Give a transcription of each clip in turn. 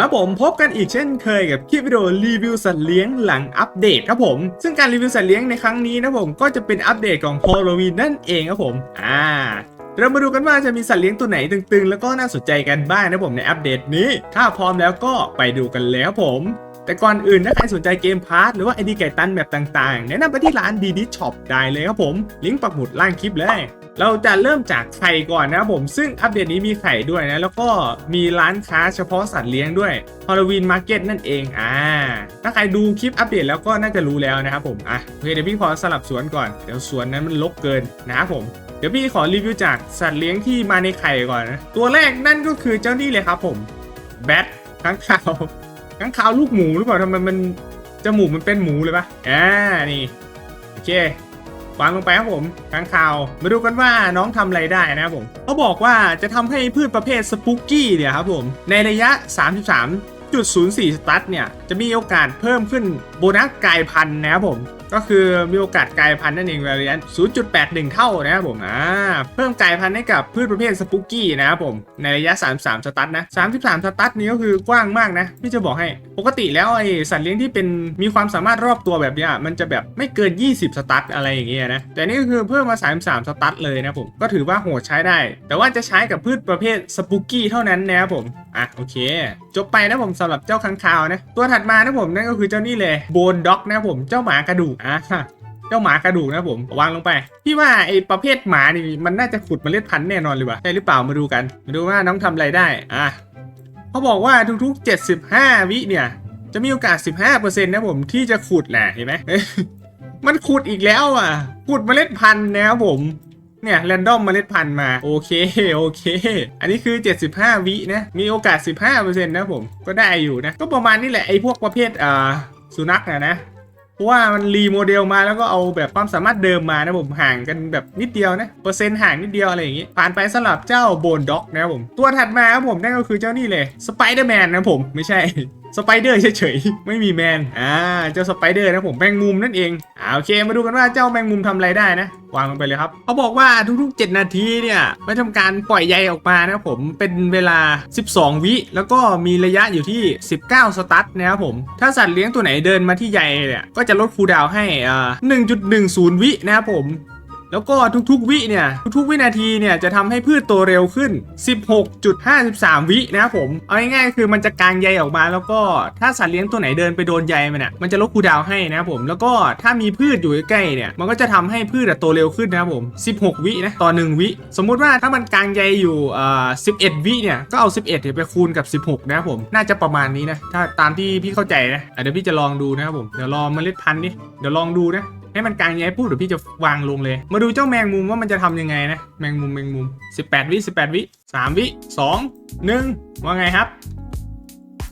มาผมพบกันอีกเช่นเคยกับคลิปวิดีโอรีวิวสัตว์เลี้ยงหลังอัปเดตครับผม ซึ่งการรีวิวสัตว์เลี้ยงในครั้งนี้นะผมก็จะเป็นอัปเดตของฮอลลวีนนั่นเองครับผม อ่า เรามาดูกันว่าจะมีสัตว์เลี้ยงตัวไหนตึงๆ แล้วก็น่าสนใจกันบ้างนะผมในอัปเดตนี้ ถ้าพร้อมแล้วก็ไปดูกันเลยครับผม แต่ก่อนอื่นถ้าใครสนใจเกมพาร์ทหรือว่าไอดีไก่ตันแบบต่างๆ แนะนำไปที่ร้านดีดิช็อปได้เลยครับผม ลิงก์ปักหมุดล่างคลิปเลยเราจะเริ่มจากไข่ก่อนนะครับผมซึ่งอัปเดตนี้มีไข่ด้วยนะ แล้วก็มีร้านค้าเฉพาะสัตว์เลี้ยงด้วยฮอลลวีนมาร์เก็ตนั่นเองอ่าถ้าใครดูคลิปอัปเดตแล้วก็น่าจะรู้แล้วนะครับผมอะโอเคเดี๋ยวพี่ขอสลับสวนก่อนเดี๋ยวสวนนั้นมันลกเกินนะครับผมเดี๋ยวพี่ขอรีวิวจากสัตว์เลี้ยงที่มาในไข่ก่อนนะตัวแรกนั่นก็คือเจ้านี่เลยครับผมแบทข้างขาว ข้างขาวลูกหมูหรือเปล่าทำไมมันจมูกมันเป็นหมูเลยปะอ่านี่โอเควางลงไปครับผมข้างคาวมาดูกันว่าน้องทำอะไรได้นะครับผมเขาบอกว่าจะทำให้พืชประเภทสปุกกี้เนี่ยครับผมในระยะ 33.04 สตัทเนี่ยจะมีโอกาสเพิ่มขึ้นโบนัสกลายพันธุ์นะครับผม ก็คือมีโอกาสกลายพันธุ์นั่นเองเระยะ0.81 เท่านะครับผมอ่าเพิ่มกลายพันธุ์ให้กับพืชประเภทสปุกกี้นะครับผมในระยะ 33 สตัตนะ 33 สตัตนี้ก็คือกว้างมากนะพี่จะบอกให้ปกติแล้วไอสัตว์เลี้ยงที่เป็นมีความสามารถรอบตัวแบบเนี้ยมันจะแบบไม่เกิน 20 สตัตอะไรอย่างเงี้ยนะแต่นี่ก็คือเพิ่มมา 33 สตัตเลยนะผมก็ถือว่าโหดใช้ได้ แต่ว่าจะใช้กับพืชประเภทสปุกกี้เท่านั้นนะครับผมอะโอเค จบไปนะผมสำหรับเจ้าค้างคาวนะตัวถัดมานะผมนั่นก็คือเจ้านี่เลยโบนด็อกนะผมเจ้าหมากระดูกอะเจ้าหมากระดูกนะผมวางลงไป พี่ว่าไอประเภทหมานี่มันน่าจะขุดเมล็ดพันธุ์แน่นอนเลยว่ะใช่หรือเปล่ามาดูกัน มาดูว่าน้องทำอะไรได้อะเขาบอกว่าทุกๆ 75 วิเนี่ย จะมีโอกาส 15%นะผมที่จะขุดแหละเห็นไหมมันขุดอีกแล้วอะ ขุดเมล็ดพันธุ์นะครับผมเนี่ยแรนดอมเมล็ดพันธุ์มาโอเคโอเค อันนี้คือ 75 วินะ มีโอกาส 15%นะผมก็ได้อยู่นะ ก็ประมาณนี้แหละไอ้พวกประเภทอ่าสุนัขนะนะ เพราะว่ามันรีโมเดลมาแล้วก็เอาแบบความสามารถเดิมมานะผมห่างกันแบบนิดเดียวนะเปอร์เซ็นต์ห่างนิดเดียวอะไรอย่างงี้ ผ่านไปสำหรับเจ้าโบนด็อกนะครับผม ตัวถัดมาครับผมนั่นก็คือเจ้านี่เลยสไปเดอร์แมนนะผมไม่ใช่สไปเดอร์เฉยๆ ไม่มีแมน อ่า เจ้าสไปเดอร์นะผมแมงมุมนั่นเอง อ่าโอเค มาดูกันว่าเจ้าแมงมุมทำอะไรได้นะ วางลงไปเลยครับ เขาบอกว่าทุกๆ 7 นาทีเนี่ยไม่ทำการปล่อยใยออกมานะผม เป็นเวลา 12 วิ แล้วก็มีระยะอยู่ที่ 19 สตั๊ดนะครับผม ถ้าสัตว์เลี้ยงตัวไหนเดินมาที่ใยเนี่ย ก็จะลดคูลดาวให้อ่า1.10 วินะครับผม แล้วก็ทุกๆ วิเนี่ย ทุกๆ วินาทีเนี่ยจะทำให้พืชโตเร็วขึ้น 16.53 วินะครับผม เอาง่ายๆ คือมันจะกางใยออกมา แล้วก็ถ้าสัตว์เลี้ยงตัวไหนเดินไปโดนใยมันอะมันจะลดคูดาวให้นะครับผม แล้วก็ถ้ามีพืชอยู่ใกล้ๆเนี่ย มันก็จะทำให้พืชอะโตเร็วขึ้นนะครับผม 16 วินะต่อ 1 วิ สมมุติว่าถ้ามันกางใยอยู่อ่า11 วิเนี่ย ก็เอา 11เนี่ยไปคูณกับ 16 นะครับผม น่าจะประมาณนี้นะ ถ้าตามที่พี่เข้าใจนะอะเดี๋ยวพี่จะลองดูนะครับผม เดี๋ยวรอเมล็ดพันธุ์นี่เดี๋ยวลองดูนะ ให้มันกลางใยปุ๊บเดี๋ยวพี่จะวางลงเลย มาดูเจ้าแมงมุมว่ามันจะทำยังไงนะ แมงมุมแมงมุม 18 วิ 18 วิ 3 วิ 2 1 ว่าไงครับ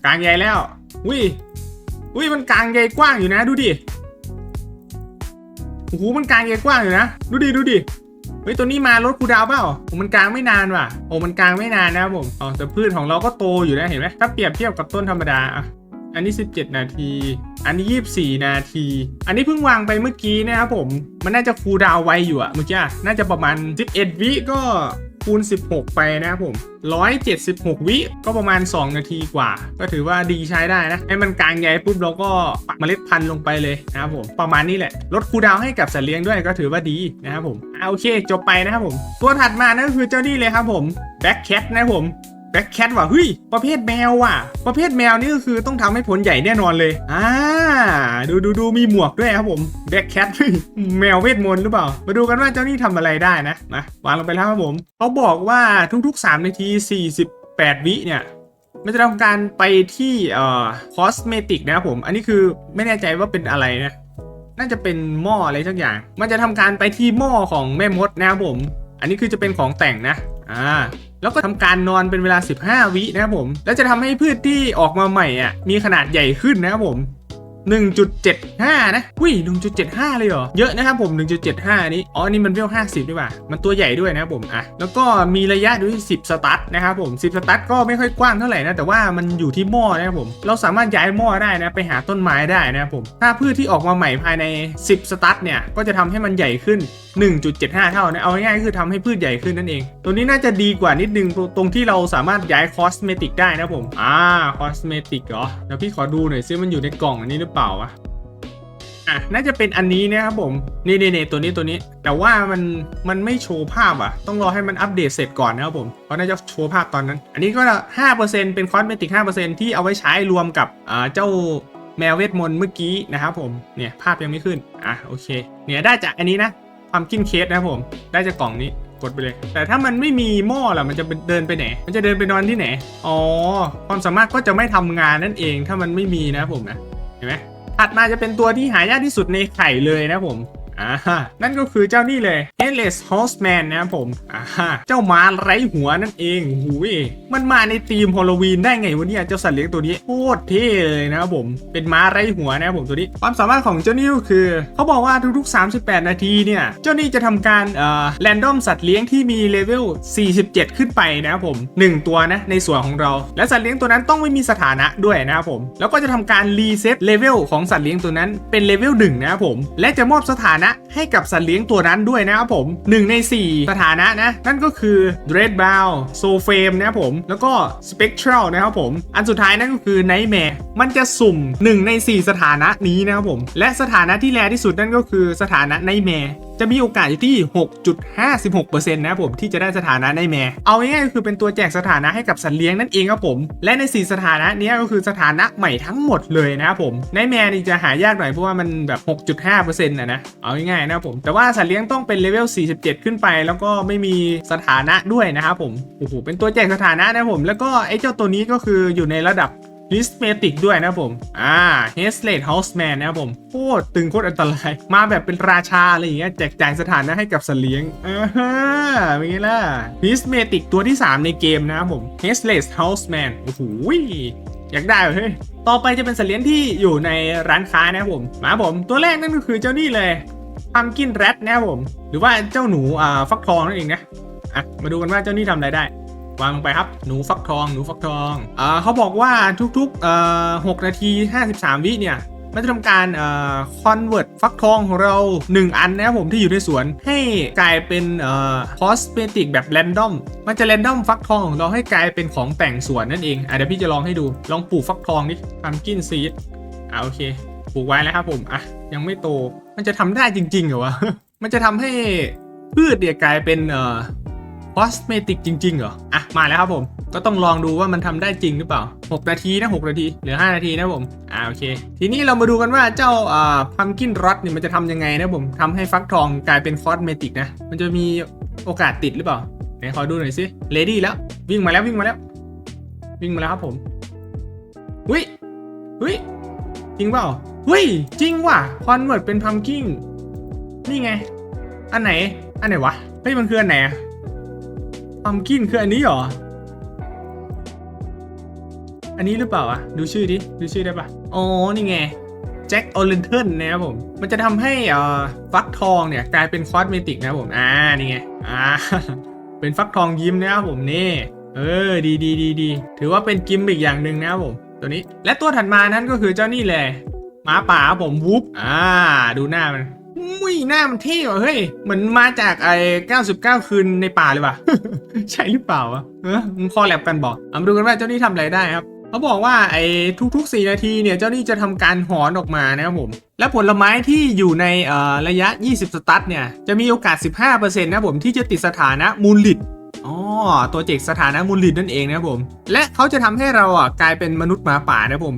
กลางใยแล้วอุ้ยอุ้ยมันกลางใยกว้างอยู่นะ ดูดิโอ้โหมันกลางใยกว้างอยู่นะ ดูดิดูดิเฮ้ยตัวนี้มาลดคูดาวเปล่าโอ้มันกลางไม่นานว่ะ โอ้มันกลางไม่นานนะครับผม อ๋อแต่พืชของเราก็โตอยู่นะเห็นไหมถ้าเปรียบเทียบกับต้นธรรมดาอะ อันนี้ 17 นาที อันนี้ 24 นาที อันนี้เพิ่งวางไปเมื่อกี้นะครับผม มันน่าจะคูลดาวไวอยู่อะเมื่อกี้ น่าจะประมาณ 11 วิก็คูณ 16 ไปนะครับผม 176 วิก็ประมาณ 2 นาทีกว่า ก็ถือว่าดีใช้ได้นะ ให้มันกลางใยปุ๊บเราก็ปักเมล็ดพันธุ์ลงไปเลยนะครับผม ประมาณนี้แหละ ลดคูลดาวให้กับสัตว์เลี้ยงด้วยก็ถือว่าดีนะครับผมอ่าโอเค จบไปนะครับผม ตัวถัดมานั่นคือเจ้านี่เลยครับผม แบ็คแคทนะครับผม บ็คแคทว่ะเฮ้ยประเภทแมวว่ะ ประเภทแมวนี่ก็คือต้องทำให้ผลใหญ่แน่นอนเลย อ่า ดูดูดูมีหมวกด้วยครับผมแบ็คแคทแมวเวทมนต์หรือเปล่า มาดูกันว่าเจ้านี่ทำอะไรได้นะมาวางลงไปแล้วครับผมเขาบอกว่าทุกๆ 3 นาที 48 วิเนี่ยมันจะทำการไปที่เอ่อคอสเมติกนะครับผม อันนี้คือไม่แน่ใจว่าเป็นอะไรนะ น่าจะเป็นหม้ออะไรสักอย่าง มันจะทำการไปที่หม้อของแม่มดนะครับผม อันนี้คือจะเป็นของแต่งนะ อ่าแล้วก็ทำการนอนเป็นเวลา 15 วินะครับผม แล้วจะทำให้พืชที่ออกมาใหม่อะมีขนาดใหญ่ขึ้นนะครับผม 1.75 นะอุ้ย1.75 เลยเหรอ เยอะนะครับผม 1.75 นี้ อ๋อ นี่มันเวล50ดีกว่า มันตัวใหญ่ด้วยนะครับผม อะ แล้วก็มีระยะด้วย 10 สตาร์ทนะครับผม 10 สตาร์ทก็ไม่ค่อยกว้างเท่าไหร่นะ แต่ว่ามันอยู่ที่หม้อนะครับผม เราสามารถย้ายหม้อได้นะ ไปหาต้นไม้ได้นะครับผม ถ้าพืชที่ออกมาใหม่ภายใน 10 สตาร์ทเนี่ย ก็จะทำให้มันใหญ่ขึ้น 1.75 เท่านะ เอาง่ายๆคือทำให้พืชใหญ่ขึ้นนั่นเอง ตัวนี้น่าจะดีกว่านิดนึง ตรงที่เราสามารถย้ายคอสเมติกได้นะครับผม อ่า คอสเมติกเหรอ เดี๋ยวพี่ขอดูหน่อยซิมันอยู่ในกล่องอันนี้หรือเปล่าวะอะน่าจะเป็นอันนี้นะครับผม นี่นี่นตัวนี้ตัวนี้ แต่ว่ามันมันไม่โชว์ภาพอะ ต้องรอให้มันอัปเดตเสร็จก่อนนะครับผมเพราะน่าจะโชว์ภาพตอนนั้น อันนี้ก็ 5%เป็นคอสเมติก 5%ที่เอาไว้ใช้รวมกับอ่าเจ้าแมวเวทมนต์เมื่อกี้นะครับผม เนี่ยภาพยังไม่ขึ้น อะโอเค เนี่ยได้จากอันนี้นะความกินเคสนะครับผม ได้จากกล่องนี้กดไปเลย แต่ถ้ามันไม่มีหม้อล่ะ มันจะเดินไปไหน มันจะเดินไปนอนที่ไหน อ๋อ ความสามารถก็จะไม่ทำงานนั่นเอง ถ้ามันไม่มีนะครับผมนะ ห็นไหมถัดมาจะเป็นตัวที่หายากที่สุดในไข่เลยนะผม อ่านั่นก็คือเจ้านี่เลย Headless Horseman นะครับผมอ่าเจ้าม้าไร้หัวนั่นเองหูยมันมาในธีมฮอลโลวีนได้ไงวะเนี่ยเจ้าสัตว์เลี้ยงตัวนี้โคตรเท่เลยนะครับผมเป็นม้าไร้หัวนะครับผมตัวนี้ ความสามารถของเจ้านี่ก็คือ เขาบอกว่าทุกๆ 38 นาทีเนี่ย เจ้านี่จะทำการเอ่อแรนดอมสัตว์เลี้ยงที่มีเลเวล 47 ขึ้นไปนะครับผม 1 ตัวนะในส่วนของเรา และสัตว์เลี้ยงตัวนั้นต้องไม่มีสถานะด้วยนะครับผม แล้วก็จะทำการรีเซ็ตเลเวลของสัตว์เลี้ยงตัวนั้นเป็นเลเวล1นะครับผม และจะมอบสถานะให้กับสัตว์เลี้ยงตัวนั้นด้วยนะครับผม 1 ใน 4 สถานะนะ นั่นก็คือ Dread Bow s o f a m e นะครับผม แล้วก็ Spectral นะครับผม อันสุดท้ายนั่นก็คือ Nightmare มันจะสุ่ม 1 ใน 4 สถานะนี้นะครับผม และสถานะที่แรที่สุดนั่นก็คือสถานะ Nightmare จะมีโอกาสอยู่ที่ 6.56%นะครับผมที่จะได้สถานะในแม่เอาง่ายๆก็คือเป็นตัวแจกสถานะให้กับสัตว์เลี้ยงนั่นเองครับผม และใน 4 สถานะนี้ก็คือสถานะใหม่ทั้งหมดเลยนะครับผมในแม่นี่จะหายากหน่อยเพราะว่ามันแบบ 6.5%นะนะเอาง่ายๆนะครับผมแต่ว่าสัตว์เลี้ยงต้องเป็นเลเวล 47 ขึ้นไป แล้วก็ไม่มีสถานะด้วยนะครับผมโอ้โหเป็นตัวแจกสถานะนะผมแล้วก็ไอ้เจ้าตัวนี้ก็คืออยู่ในระดับ ลิสเมติกด้วยนะผม อ่า h e s l a t e Houseman นะครับผมโคตรตึงโคตรอันตราย มาแบบเป็นราชาอะไรอย่างเงี้ยแจกจ่ายสถานะให้กับสเลียงอ่าฮะเป็นไงล่ะลิสเมติกตัวที่ 3 ในเกมนะครับผม h e s l a t e Houseman โอ้โหอยากได้เฮ้ยต่อไปจะเป็นสเลียงที่อยู่ในร้านค้านะครับผม มาผมตัวแรกนั่นก็คือเจ้านี่เลยพัมกินแรดนะครับผม หรือว่าเจ้าหนูอ่าฟักทองนั่นเองนะอะมาดูกันว่าเจ้านี่ทำอะไรได้ วางลงไปครับ หนูฟักทอง หนูฟักทองอ่าเขาบอกว่าทุกๆเอ่อ6นาที 53 วิเนี่ยมันจะทำการเอ่อคอนเวิร์ตฟักทองของเรา 1 อันนะครับผมที่อยู่ในสวนให้กลายเป็นเอ่อคอสเมติกแบบแรนดอมมันจะแรนดอมฟักทองของเราให้กลายเป็นของแต่งสวนนั่นเองอะเดี๋ยวพี่จะลองให้ดูลองปลูกฟักทองดิพัมกินซีดอะโอเคปลูกไว้แล้วครับผมอะยังไม่โตมันจะทำได้จริงๆเหรอวะมันจะทำให้พืชเนี่ยกลายเป็นเอ่อ คอสเมติกจริงๆเหรอ อะ มาแล้วครับผม ก็ต้องลองดูว่ามันทำได้จริงหรือเปล่า 6 นาทีนะ 6 นาที เหลือ 5 นาทีนะผม อ่าโอเค ทีนี้เรามาดูกันว่าเจ้าอ่าพัมกินรอดเนี่ยมันจะทำยังไงนะผมทำให้ฟักทองกลายเป็นคอสเมติกนะ มันจะมีโอกาสติดหรือเปล่า ไหนขอดูหน่อยสิเลดี้แล้ว วิ่งมาแล้ววิ่งมาแล้ว วิ่งมาแล้วครับผมหุ้ยหุ้ยจริงเปล่าหุ้ยจริงว่ะคอนเวิร์ตเป็นพัมกินนี่ไง อันไหน อันไหนวะเฮ้ยมันคืออันไหนอะ พัมกินคืออันนี้เหรอ อันนี้หรือเปล่าอะดูชื่อดิ ดูชื่อได้ปะอ๋อ นี่ไงแจ็คโอเลนเทนนะครับผม มันจะทำให้อ่อฟักทองเนี่ยกลายเป็นควอสเมติกนะครับผม อ่า นี่ไง อ่า เป็นฟักทองยิ้มนะครับผมนี่ เออ ดีดีดีดี ถือว่าเป็นกิมมิกอย่างหนึ่งนะครับผม ตัวนี้ และตัวถัดมานั้นก็คือเจ้านี่เลยหมาป่าผมวูฟอ่า ดูหน้ามัน มุ้ยหน้ามันเท่ว่ะเฮ้ย เหมือนมาจากไอ้99 คืนในป่าเลยว่ะ ใช่หรือเปล่าวะเออมึงคอแลบกันบอกเอามาดูกันว่าเจ้านี่ทำอะไรได้ครับเขาบอกว่าไอ้ทุกๆ 4 นาทีเนี่ยเจ้านี่จะทำการหอนออกมานะครับผม และผลไม้ที่อยู่ในเอ่อระยะ 20 สตัทเนี่ยจะมีโอกาส 15%นะครับผมที่จะติดสถานะมูลลิดอ๋อตัวเจกสถานะมูลลิดนั่นเองนะครับผม และเขาจะทำให้เราอะกลายเป็นมนุษย์หมาป่านะครับผม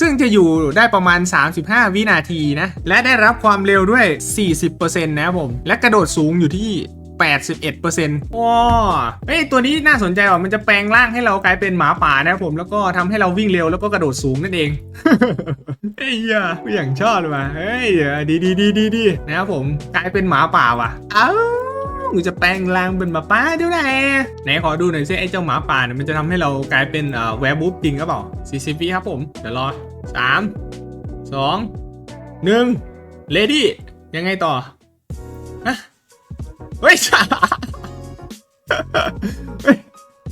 ซึ่งจะอยู่ได้ประมาณ 35 วินาทีนะ และได้รับความเร็วด้วย 40%นะครับผม และกระโดดสูงอยู่ที่ 81%ว้าเฮ้ยตัวนี้น่าสนใจว่ะมันจะแปลงร่างให้เรากลายเป็นหมาป่านะครับผมแล้วก็ทำให้เราวิ่งเร็วแล้วก็กระโดดสูงนั่นเองเฮ้ยอะอย่างชอบเลยว่ะเฮ้ยดีดีดีดีดีนะครับผมกลายเป็นหมาป่าว่ะอ้า มึงจะแปลงร่างเป็นหมาป่าเดี๋ยวไหนไหนขอดูหน่อยสิไอ้เจ้าหมาป่าเนี่ยมันจะทำให้เรากลายเป็นเอ่อแวร์บูฟจริงหรือเปล่า40วิครับผม เดี๋ยวรอ3สองหนึ่งเลดี้ยังไงต่อฮะเฮ้ยเฮ้ย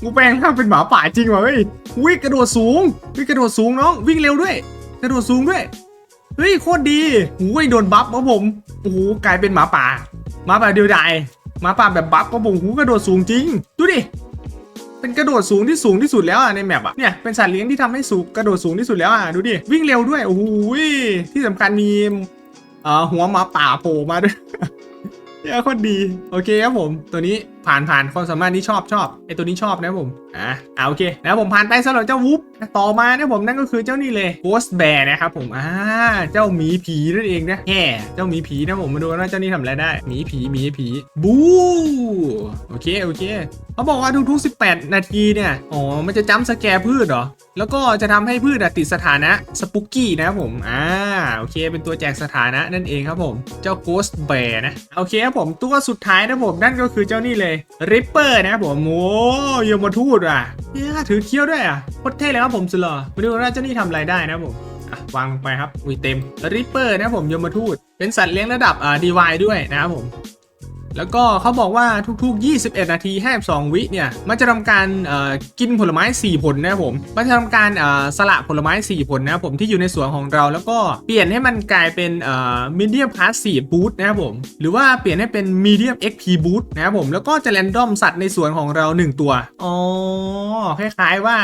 กูแปลงร่างเป็นหมาป่าจริงว่ะเฮ้ยวิ่งกระโดดสูงวิ่งกระโดดสูงน้องวิ่งเร็วด้วย กระโดดสูงด้วยเฮ้ยโคตรดีหูยโดนบัฟครับผม โอ้โหกลายเป็นหมาป่าหมาป่าเดียวดาย หมาป่าแบบบัฟก็บุงหูกระโดดสูงจริง ดูดิ เป็นกระโดดสูงที่สูงที่สุดแล้วอะในแมปอะ เนี่ยเป็นสัตว์เลี้ยงที่ทำให้สูงกระโดดสูงที่สุดแล้วอะ ดูดิ วิ่งเร็วด้วย โอ้โหที่สำคัญมีอ่าหัวหมาป่าโผล่มาด้วยเนี่ยคนดี โอเคครับผม ตัวนี้ผ่านผ่านความสามารถที่ชอบชอบไอตัวนี้ชอบนะผมอะอ่าโอเคนะผมผ่านไปสำหรับเจ้าวูฟต่อมานะผมนั่นก็คือเจ้านี่เลย Ghost Bear นะครับผมอ่าเจ้าหมีผีนั่นเองนะแห่เจ้าหมีผีนะผมมาดูนว่าเจ้านี่ทำอะไรได้หมีผีหมีผีบูโอเคโอเคเขาบอกว่าทุกๆ18 นาทีเนี่ยอ๋อมันจะจัมสแกร์พืชเหรอแล้วก็จะทำให้พืชติดสถานะสปุกกี้นะครับผมอ่าโอเค เป็นตัวแจกสถานะนั่นเองครับผม เจ้า Ghost Bear นะโอเคครับผมตัวสุดท้ายนะผมนั่นก็คือเจ้านี่เลยริปเปอร์นะครับผมโอ้ยมทูดอะเนี่ยถือเคี้ยวด้วยอะโคตรเท่เลยครับผมสุดหล่อมาดูว่าเจ้านี่ทำอะไรได้นะผมวางลงไปครับ อุ้ยเต็มริปเปอร์นะผมยมทูตเป็นสัตว์เลี้ยงระดับอ่า DY ด้วยนะครับผม แล้วก็เขาบอกว่าทุกๆ 21 นาที 52 วิเนี่ย มันจะทำการกินผลไม้ 4 ผลนะครับผม มันจะทำการสละผลไม้ 4 ผลนะครับผมที่อยู่ในสวนของเรา แล้วก็เปลี่ยนให้มันกลายเป็นเอ่อ medium class 4 boost นะครับผม หรือว่าเปลี่ยนให้เป็น medium XP boost นะครับผม แล้วก็จะ random สัตว์ในสวนของเรา 1 ตัว อ๋อ คล้ายๆว่า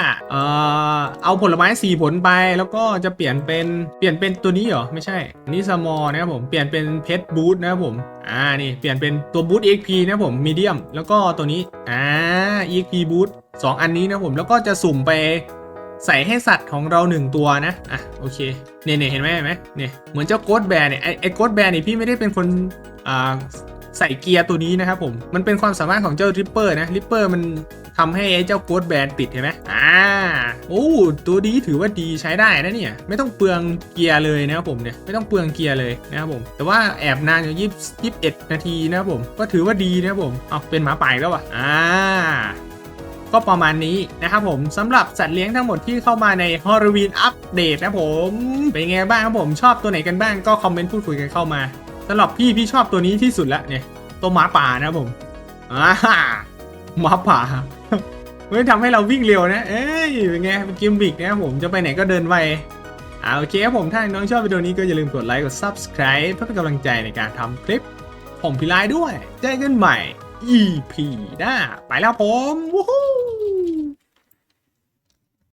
เอาผลไม้ 4 ผลไป แล้วก็จะเปลี่ยนเป็นเปลี่ยนเป็นตัวนี้เหรอ ไม่ใช่อันนี่ small นะครับผม เปลี่ยนเป็น pet boost นะครับผม อ่า นี่ เปลี่ยนเป็นตัวบูท EXP นะผมมีเดียมแล้วก็ตัวนี้อ่า EXP บูทสองอันนี้นะผมแล้วก็จะสุ่มไปใส่ให้สัตว์ของเรา1ตัวนะ อะโอเค เนี่ยเน่เห็นไหมเห็นไหมเนี่ยเหมือนเจ้าโกดแบร์เนี่ยไอไอโกดแบร์นี่พี่ไม่ได้เป็นคนอ่า ใส่เกียร์ตัวนี้นะครับผม มันเป็นความสามารถของเจ้าริปเปอร์นะริปเปอร์มันทำให้ไอ้เจ้าโกดแบนติดเห็นไหมอ่า โอ้ ตัวนี้ถือว่าดีใช้ได้นะเนี่ย ไม่ต้องเปลืองเกียร์เลยนะครับผมเนี่ย ไม่ต้องเปลืองเกียร์เลยนะครับผม แต่ว่าแอบนานอยู่ยี่สิบเอ็ดนาทีนะครับผม ก็ถือว่าดีนะครับผม เอาเป็นหมาป่าแล้ววะอ่าก็ประมาณนี้นะครับผมสำหรับสัตว์เลี้ยงทั้งหมดที่เข้ามาในฮอล o วีนอัปเดตนะผม เป็นไงบ้างครับผมชอบตัวไหนกันบ้างก็คอมเมนต์พูดคุยกันเข้ามา สำหรับพี่พี่ชอบตัวนี้ที่สุดและเนี่ยตัวหมาป่านะผมอ่าหมาป่าไม่ทำให้เราวิ่งเร็วนะ เอ้ยเป็นไงเป็นกิมบิกนะผมจะไปไหนก็เดินไวอ่าโอเคครับผมถ้าน้องชอบวิดีโอนี้ก็อย่าลืมกดไลค์กด subscribe เพื่อเป็นกำลังใจในการทำคลิปผมพี่ไลด้วยเจอกันใหม่ EP หน้าไปแล้วผม วู้ฮู้